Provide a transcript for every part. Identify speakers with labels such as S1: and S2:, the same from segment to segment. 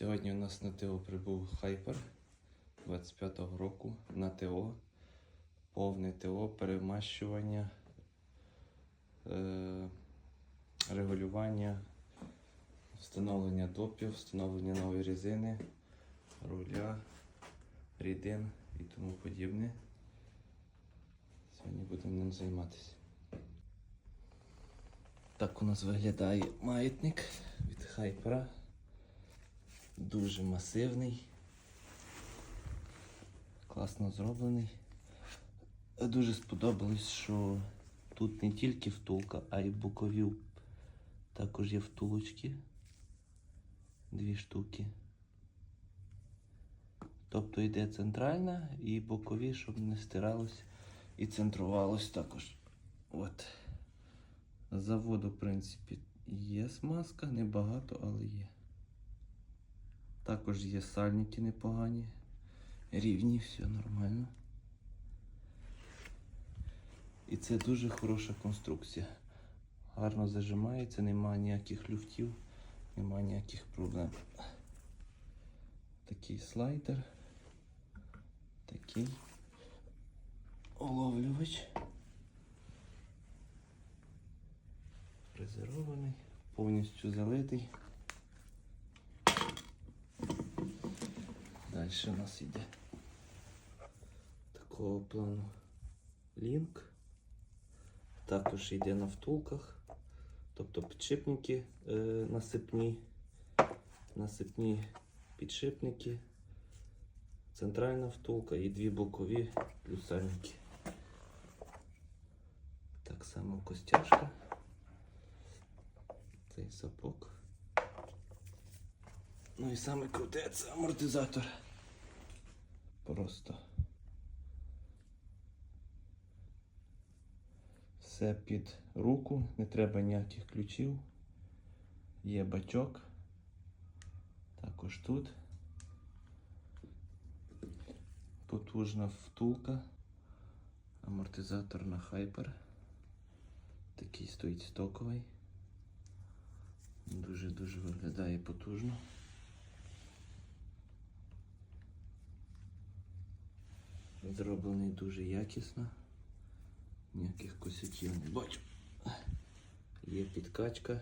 S1: Сьогодні у нас на ТО прибув Хайпер 25-го року на ТО. Повне ТО, перемащування, е, регулювання, встановлення допів, встановлення нової резини, руля, рідин і тому подібне. Сьогодні будемо ним займатися. Так у нас виглядає маятник від Хайпера. Дуже масивний. Класно зроблений. Дуже сподобалось, що тут не тільки втулка, а й бокові. Також є втулочки. Дві штуки. Тобто йде центральна і бокові, щоб не стиралось і центрувалось також. От. Заводу, в принципі, є смазка, небагато, але є. Також є сальники непогані, рівні, все нормально. І це дуже хороша конструкція. Гарно зажимається, немає ніяких люфтів, немає ніяких проблем. Такий слайдер, такий оловлювач. Фрезерований, повністю залитий. Далі у нас йде такого плану лінк. Також йде на втулках, тобто підшипники е, насипні, насипні підшипники, центральна втулка і дві бокові плюсальники. Так само костяшка. Цей сапок. Ну і саме круте це амортизатор. Просто. Все під руку, не треба ніяких ключів. Є бачок. Також тут. Потужна втулка. Амортизатор на хайпер. Такий стоїть стоковий. Дуже-дуже виглядає потужно. Зроблений дуже якісно. Ніяких косяків не бачу. Є підкачка.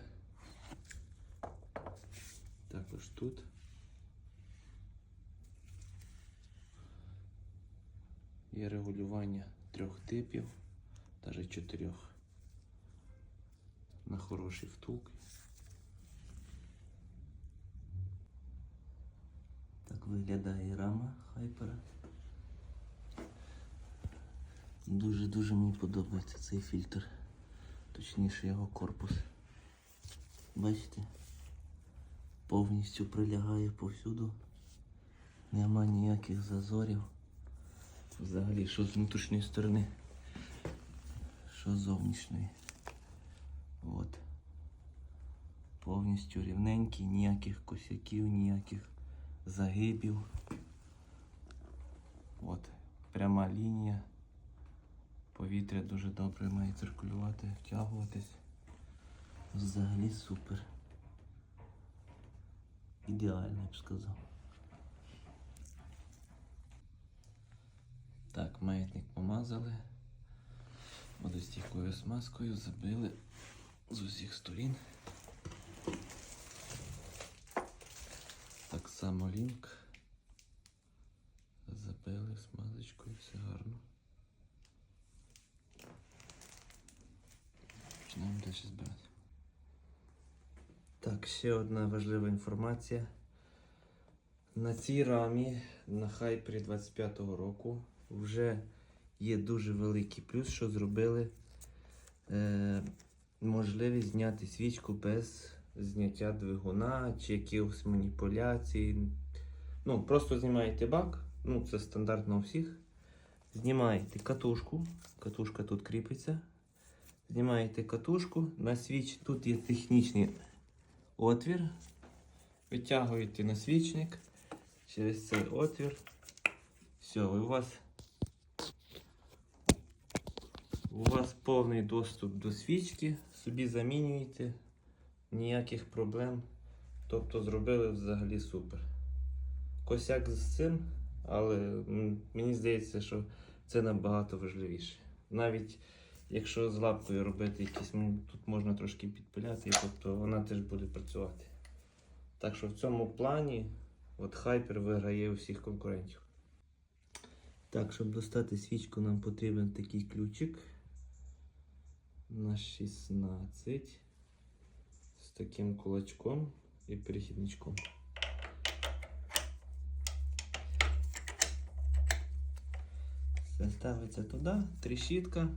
S1: Також тут. Є регулювання трьох типів, навіть чотирьох. На хороші втулки. Так виглядає рама хайпера. Дуже-дуже мені подобається цей фільтр. Точніше його корпус. Бачите? Повністю прилягає повсюду. Нема ніяких зазорів. Взагалі, що з внутрішньої сторони, що з зовнішньої. От. Повністю рівненький, ніяких косяків, ніяких загибів. От, пряма лінія. Повітря дуже добре має циркулювати, втягуватись. Взагалі супер. Ідеально, я б сказав. Так, маятник помазали. Водостійкою смазкою забили з усіх сторін. Так само лінк. Забили смазочкою, все гарно. Далі збирати. Так, ще одна важлива інформація. На цій рамі на хайпері 25-го року вже є дуже великий плюс, що зробили е, можливість зняти свічку без зняття двигуна чи якихось маніпуляцій. Ну, просто знімаєте бак, ну це стандартно у всіх. Знімаєте катушку, катушка тут кріпиться. Знімаєте катушку, на свіч тут є технічний отвір. Витягуєте на свічник через цей отвір. Все, у вас у вас повний доступ до свічки, собі замінюєте, ніяких проблем Тобто зробили взагалі супер. Косяк з цим, але мені здається, що це набагато важливіше. Навіть якщо з лапкою робити якісь, тут можна трошки підпиляти, тобто вона теж буде працювати. Так що в цьому плані от Hyper виграє у всіх конкурентів. Так, щоб достати свічку, нам потрібен такий ключик на 16 з таким кулачком і перехідничком. Все ставиться туди, тріщітка,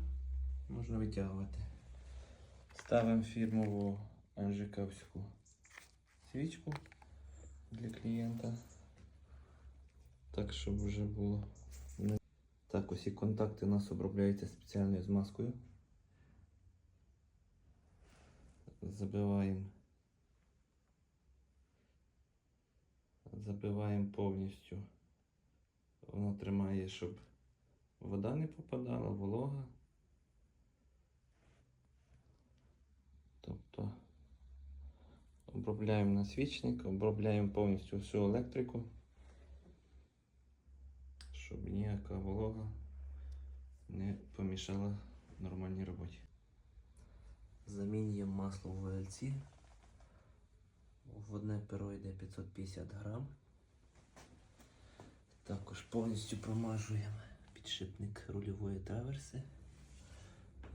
S1: можна витягувати. Ставимо фірмову анжиковську свічку для клієнта. Так, щоб вже було. Так, усі контакти у нас обробляються спеціальною змазкою. Забиваємо. Забиваємо повністю. Воно тримає, щоб вода не попадала, волога. Тобто обробляємо на свічник, обробляємо повністю всю електрику, щоб ніяка волога не помішала нормальній роботі. Замінюємо масло в вугільці. В одне перо йде 550 грам. Також повністю промажуємо підшипник рульової траверси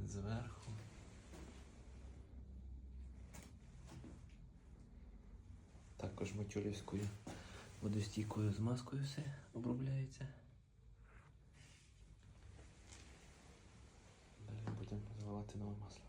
S1: зверху. Також матюлівською водостійкою змазкою все обробляється. Далі будемо заливати нове масло.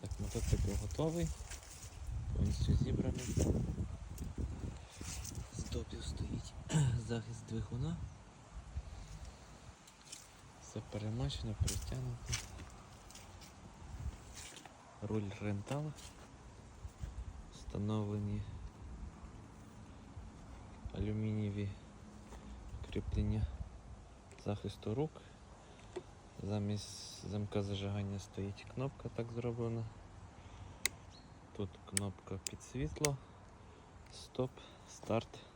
S1: Так, мотоцикл готовий, повністю зібраний. З допів стоїть захист двигуна. Все перемачено, перетягнуто. Руль рентал. Встановлені алюмінієві кріплення захисту рук. Замість замка зажигання стоїть кнопка так зроблена. Тут кнопка підсвітло, стоп, старт.